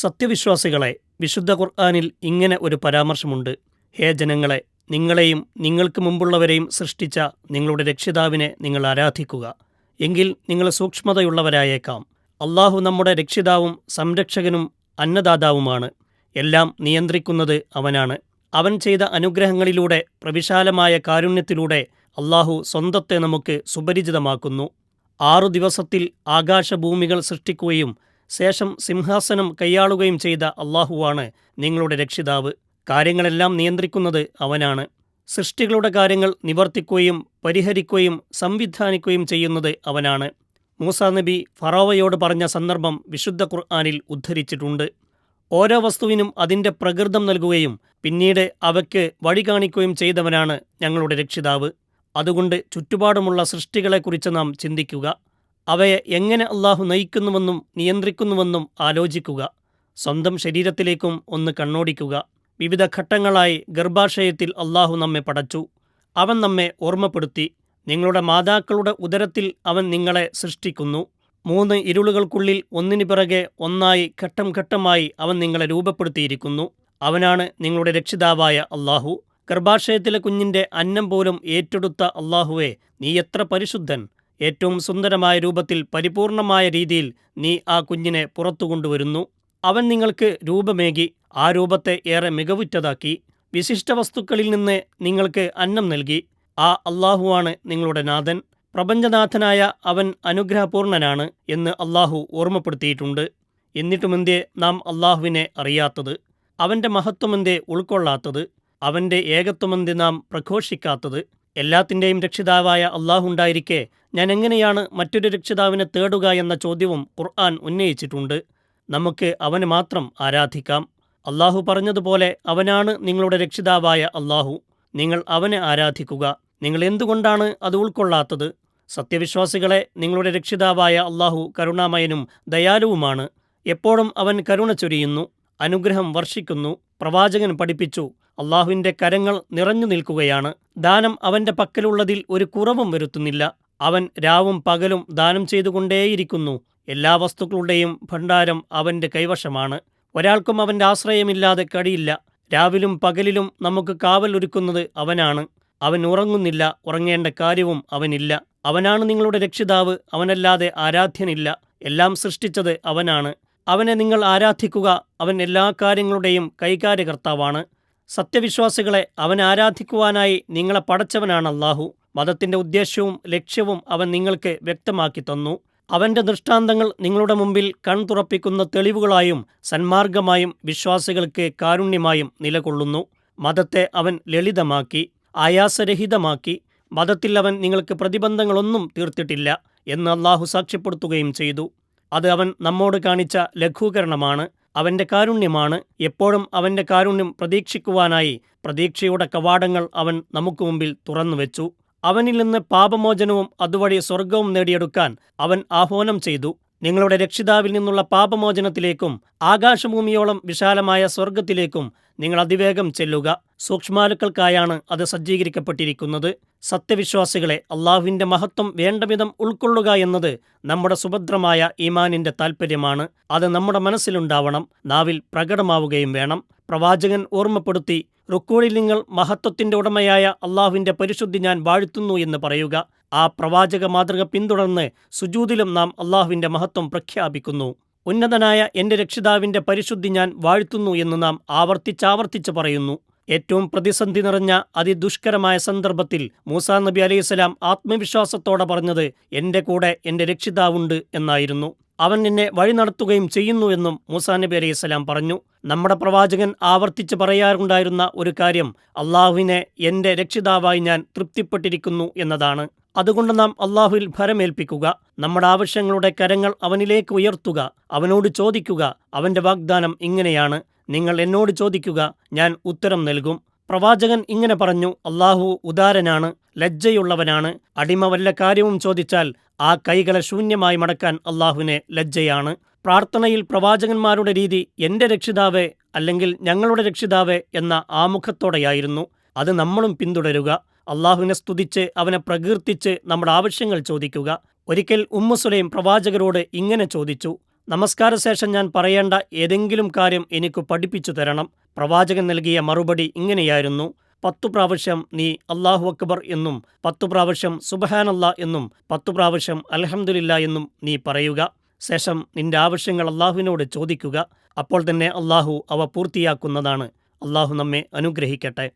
സത്യവിശ്വാസികളെ വിശുദ്ധ ഖുർആാനിൽ ഇങ്ങനെ ഒരു പരാമർശമുണ്ട്. ഹേ ജനങ്ങളെ നിങ്ങളെയും നിങ്ങൾക്ക് മുമ്പുള്ളവരെയും സൃഷ്ടിച്ച നിങ്ങളുടെ രക്ഷിതാവിനെ നിങ്ങൾ ആരാധിക്കുക. എങ്കിൽ നിങ്ങൾ സൂക്ഷ്മതയുള്ളവരായേക്കാം. അള്ളാഹു നമ്മുടെ രക്ഷിതാവും സംരക്ഷകനും അന്നദാതാവുമാണ്. എല്ലാം നിയന്ത്രിക്കുന്നത് അവനാണ്. അവൻ ചെയ്ത അനുഗ്രഹങ്ങളിലൂടെ പ്രവിശാലമായ കാരുണ്യത്തിലൂടെ അള്ളാഹു സ്വന്തത്തെ നമുക്ക് സുപരിചിതമാക്കുന്നു. ആറു ദിവസത്തിൽ ആകാശഭൂമികൾ സൃഷ്ടിക്കുകയും ശേഷം സിംഹാസനം കൈയാളുകയും ചെയ്ത അള്ളാഹുവാണ് നിങ്ങളുടെ രക്ഷിതാവ്. കാര്യങ്ങളെല്ലാം നിയന്ത്രിക്കുന്നത് അവനാണ്. സൃഷ്ടികളുടെ കാര്യങ്ങൾ നിവർത്തിക്കുകയും പരിഹരിക്കുകയും സംവിധാനിക്കുകയും ചെയ്യുന്നത് അവനാണ്. മൂസാ നബി ഫറോവയോട് പറഞ്ഞ സന്ദർഭം വിശുദ്ധ ഖുർആാനിൽ ഉദ്ധരിച്ചിട്ടുണ്ട്. ഓരോ വസ്തുവിനും അതിന്റെ പ്രകൃതം നൽകുകയും പിന്നീട് അവയ്ക്ക് വഴി കാണിക്കുകയും ചെയ്തവനാണ് ഞങ്ങളുടെ രക്ഷിതാവ്. അതുകൊണ്ട് ചുറ്റുപാടുമുള്ള സൃഷ്ടികളെക്കുറിച്ച് നാം ചിന്തിക്കുക. അവയെ എങ്ങനെ അള്ളാഹു നയിക്കുന്നുവെന്നും നിയന്ത്രിക്കുന്നുവെന്നും ആലോചിക്കുക. സ്വന്തം ശരീരത്തിലേക്കും ഒന്ന് കണ്ണോടിക്കുക. വിവിധ ഘട്ടങ്ങളായി ഗർഭാശയത്തിൽ അള്ളാഹു നമ്മെ പടച്ചു. അവൻ നമ്മെ ഓർമ്മപ്പെടുത്തി. നിങ്ങളുടെ മാതാക്കളുടെ ഉദരത്തിൽ അവൻ നിങ്ങളെ സൃഷ്ടിക്കുന്നു. മൂന്ന് ഇരുളുകൾക്കുള്ളിൽ ഒന്നിനു പിറകെ ഒന്നായി ഘട്ടം ഘട്ടമായി അവൻ നിങ്ങളെ രൂപപ്പെടുത്തിയിരിക്കുന്നു. അവനാണ് നിങ്ങളുടെ രക്ഷിതാവായ അള്ളാഹു ഗർഭാശയത്തിലെ കുഞ്ഞിന്റെ അന്നം പോലും ഏറ്റെടുത്ത അള്ളാഹുവെ നീ എത്ര പരിശുദ്ധൻ. ഏറ്റവും സുന്ദരമായ രൂപത്തിൽ പരിപൂർണമായ രീതിയിൽ നീ ആ കുഞ്ഞിനെ പുറത്തു കൊണ്ടുവരുന്നു. അവൻ നിങ്ങൾക്ക് രൂപമേകി ആ രൂപത്തെ ഏറെ മികവുറ്റതാക്കി. വിശിഷ്ട വസ്തുക്കളിൽ നിന്ന് നിങ്ങൾക്ക് അന്നം നൽകി. ആ അള്ളാഹുവാണ് നിങ്ങളുടെ നാഥൻ. പ്രപഞ്ചനാഥനായ അവൻ അനുഗ്രഹപൂർണനാണ് എന്ന് അള്ളാഹു ഓർമ്മപ്പെടുത്തിയിട്ടുണ്ട്. എന്നിട്ടുമെന്തേ നാം അള്ളാഹുവിനെ അറിയാത്തത്? അവന്റെ മഹത്വമെന്തേ ഉൾക്കൊള്ളാത്തത്? അവന്റെ ഏകത്വമെന്തേ നാം പ്രഘോഷിക്കാത്തത്? എല്ലാത്തിന്റെയും രക്ഷിതാവായ അള്ളാഹുണ്ടായിരിക്കെ ഞാൻ എങ്ങനെയാണ് മറ്റൊരു രക്ഷിതാവിനെ തേടുക എന്ന ചോദ്യവും ഖുർആൻ ഉന്നയിച്ചിട്ടുണ്ട്. നമുക്ക് അവന് മാത്രം ആരാധിക്കാം. അള്ളാഹു പറഞ്ഞതുപോലെ അവനാണ് നിങ്ങളുടെ രക്ഷിതാവായ അള്ളാഹു നിങ്ങൾ അവനെ ആരാധിക്കുക. നിങ്ങൾ എന്തുകൊണ്ടാണ് അത് ഉൾക്കൊള്ളാത്തത്? സത്യവിശ്വാസികളെ നിങ്ങളുടെ രക്ഷിതാവായ അള്ളാഹു കരുണാമയനും ദയാലുവുമാണ്. എപ്പോഴും അവൻ കരുണ ചൊരിയുന്നു അനുഗ്രഹം വർഷിക്കുന്നു പ്രവാചകൻ പഠിപ്പിച്ചു അള്ളാഹുവിന്റെ കരങ്ങൾ നിറഞ്ഞു നിൽക്കുകയാണ്. ദാനം അവന്റെ പക്കലുള്ളതിൽ ഒരു കുറവും വരുത്തുന്നില്ല. അവൻ രാവും പകലും ദാനം ചെയ്തുകൊണ്ടേയിരിക്കുന്നു. എല്ലാ വസ്തുക്കളുടെയും ഭണ്ഡാരം അവന്റെ കൈവശമാണ്. ഒരാൾക്കും അവന്റെ ആശ്രയമില്ലാതെ കഴിയില്ല. രാവിലും പകലിലും നമുക്ക് കാവൽ ഒരുക്കുന്നത് അവനാണ്. അവൻ ഉറങ്ങുന്നില്ല ഉറങ്ങേണ്ട കാര്യവും അവനില്ല. അവനാണ് നിങ്ങളുടെ രക്ഷിതാവ് അവനല്ലാതെ ആരാധ്യനില്ല. എല്ലാം സൃഷ്ടിച്ചത് അവനാണ്. അവനെ നിങ്ങൾ ആരാധിക്കുക അവൻ എല്ലാ കാര്യങ്ങളുടെയും കൈകാര്യകർത്താവാണ്. സത്യവിശ്വാസികളെ അവൻ ആരാധിക്കുവാനായി നിങ്ങളെ പടച്ചവനാണ് അള്ളാഹു മതത്തിന്റെ ഉദ്ദേശ്യവും ലക്ഷ്യവും അവൻ നിങ്ങൾക്ക് വ്യക്തമാക്കി തന്നു. അവന്റെ ദൃഷ്ടാന്തങ്ങൾ നിങ്ങളുടെ മുമ്പിൽ കൺതുറപ്പിക്കുന്ന തെളിവുകളായും സന്മാർഗമായും വിശ്വാസികൾക്ക് കാരുണ്യമായും നിലകൊള്ളുന്നു. മതത്തെ അവൻ ലളിതമാക്കി ആയാസരഹിതമാക്കി. മതത്തിൽ അവൻ നിങ്ങൾക്ക് പ്രതിബന്ധങ്ങളൊന്നും തീർത്തിട്ടില്ല എന്ന് അള്ളാഹു സാക്ഷ്യപ്പെടുത്തുകയും ചെയ്തു. അത് അവൻ നമ്മോട് കാണിച്ച ലഘൂകരണമാണ്. അവന്റെ കാരുണ്യമാണ് എപ്പോഴും അവന്റെ കാരുണ്യം പ്രതീക്ഷിക്കുവാനായി പ്രതീക്ഷയുടെ കവാടങ്ങൾ അവൻ നമുക്ക് മുമ്പിൽ തുറന്നുവെച്ചു അവനിൽ നിന്ന് പാപമോചനവും അതുവഴി സ്വർഗവും നേടിയെടുക്കാൻ അവൻ ആഹ്വാനം ചെയ്തു. നിങ്ങളുടെ രക്ഷിതാവിൽ നിന്നുള്ള പാപമോചനത്തിലേക്കും ആകാശഭൂമിയോളം വിശാലമായ സ്വർഗത്തിലേക്കും നിങ്ങൾ അതിവേഗം ചെല്ലുക. സൂക്ഷ്മാലുക്കൾക്കായാണ് അത് സജ്ജീകരിക്കപ്പെട്ടിരിക്കുന്നത്. സത്യവിശ്വാസികളെ അള്ളാഹുവിന്റെ മഹത്വം വേണ്ടവിധം ഉൾക്കൊള്ളുക എന്നത് നമ്മുടെ സുഭദ്രമായ ഈമാനിന്റെ താൽപ്പര്യമാണ് അത് നമ്മുടെ മനസ്സിലുണ്ടാവണം. നാവിൽ പ്രകടമാവുകയും വേണം. പ്രവാചകൻ ഓർമ്മപ്പെടുത്തി റുക്കോളിൽ നിങ്ങൾ മഹത്വത്തിന്റെ ഉടമയായ അള്ളാഹുവിന്റെ പരിശുദ്ധി ഞാൻ വാഴ്ത്തുന്നു എന്ന് പറയുക. ആ പ്രവാചക മാതൃക പിന്തുടർന്ന് സുജൂതിലും നാം അള്ളാഹുവിന്റെ മഹത്വം പ്രഖ്യാപിക്കുന്നു. ഉന്നതനായ എന്റെ രക്ഷിതാവിന്റെ പരിശുദ്ധി ഞാൻ വാഴ്ത്തുന്നു എന്ന് നാം ആവർത്തിച്ചാവർത്തിച്ച് പറയുന്നു. ഏറ്റവും പ്രതിസന്ധി നിറഞ്ഞ അതിദുഷ്കരമായ സന്ദർഭത്തിൽ മൂസാ നബി അലൈഹിസ്സലാം ആത്മവിശ്വാസത്തോടെ പറഞ്ഞത് എന്റെ കൂടെ എന്റെ രക്ഷിതാവുണ്ട് എന്നായിരുന്നു. അവൻ നിന്നെ വഴി നടത്തുകയും ചെയ്യുന്നുവെന്നും മൂസാ നബി അലൈഹിസ്സലാം പറഞ്ഞു. നമ്മുടെ പ്രവാചകൻ ആവർത്തിച്ച് പറയാറുണ്ടായിരുന്ന ഒരു കാര്യം അള്ളാഹുവിനെ എന്റെ രക്ഷിതാവായി ഞാൻ തൃപ്തിപ്പെട്ടിരിക്കുന്നു എന്നതാണ്. അതുകൊണ്ട് നാം അള്ളാഹുവിൽ ഭരമേൽപ്പിക്കുക നമ്മുടെ ആവശ്യങ്ങളുടെ കരങ്ങൾ അവനിലേക്ക് ഉയർത്തുക അവനോട് ചോദിക്കുക അവന്റെ വാഗ്ദാനം ഇങ്ങനെയാണ് നിങ്ങൾ എന്നോട് ചോദിക്കുക ഞാൻ ഉത്തരം നൽകും. പ്രവാചകൻ ഇങ്ങനെ പറഞ്ഞു അള്ളാഹു ഉദാരനാണ് ലജ്ജയുള്ളവനാണ് അടിമ വല്ല കാര്യവും ചോദിച്ചാൽ ആ കൈകളെ ശൂന്യമായി മടക്കാൻ അള്ളാഹുവിനെ ലജ്ജയാണ്. പ്രാർത്ഥനയിൽ പ്രവാചകന്മാരുടെ രീതി എന്റെ രക്ഷിതാവേ അല്ലെങ്കിൽ ഞങ്ങളുടെ രക്ഷിതാവേ എന്ന ആമുഖത്തോടെയായിരുന്നു. അത് നമ്മളും പിന്തുടരുക. അള്ളാഹുവിനെ സ്തുതിച്ച് അവനെ പ്രകീർത്തിച്ച് നമ്മുടെ ആവശ്യങ്ങൾ ചോദിക്കുക. ഒരിക്കൽ ഉമ്മുസുലൈം പ്രവാചകരോട് ഇങ്ങനെ ചോദിച്ചു നമസ്കാര ശേഷം ഞാൻ പറയേണ്ട ഏതെങ്കിലും കാര്യം എനിക്ക് പഠിപ്പിച്ചു തരണം. പ്രവാചകൻ നൽകിയ മറുപടി ഇങ്ങനെയായിരുന്നു പത്തു പ്രാവശ്യം നീ അള്ളാഹു അക്ബർ എന്നും പത്തു പ്രാവശ്യം സുബഹാനല്ല എന്നും പത്തു പ്രാവശ്യം അലഹമുല്ല എന്നും നീ പറയുക. ശേഷം നിന്റെ ആവശ്യങ്ങൾ അള്ളാഹുവിനോട് ചോദിക്കുക. അപ്പോൾ തന്നെ അള്ളാഹു അവ പൂർത്തിയാക്കുന്നതാണ്. അള്ളാഹു നമ്മെ അനുഗ്രഹിക്കട്ടെ.